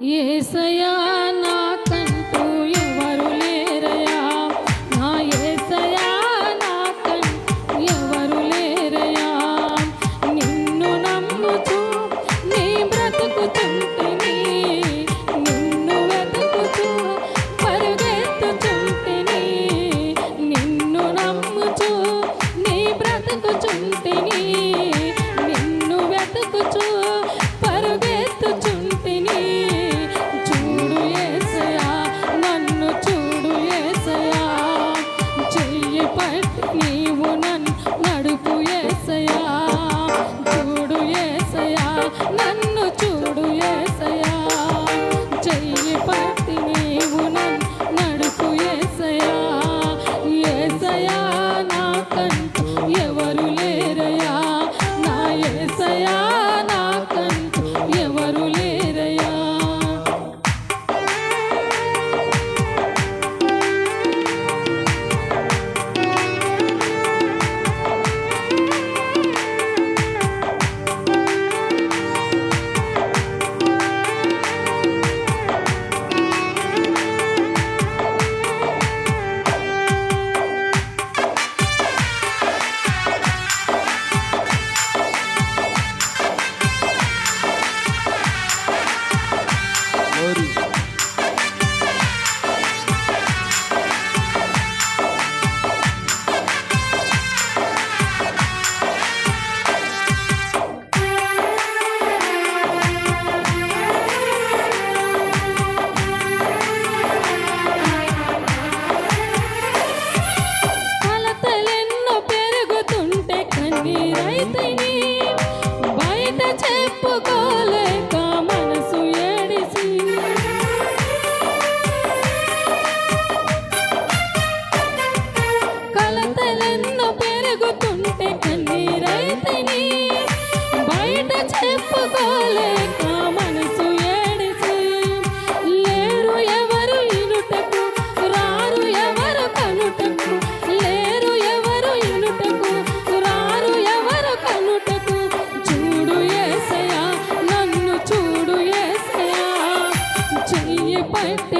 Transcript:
ఏసయానా బాధలెన్నో పెరుగుతుంటే కన్నీరైతిని. బయట చెప్పుకోలేక మనసు ఏడిసి లేరు ఎవరు ఇనుటకు రారు ఎవరు కనుటకు లేరు ఎవరు ఇనుటకు రారు ఎవరు కనుటకు. చూడు ఏసయా నన్ను చూడు ఏసయా చెయ్యి పట్టే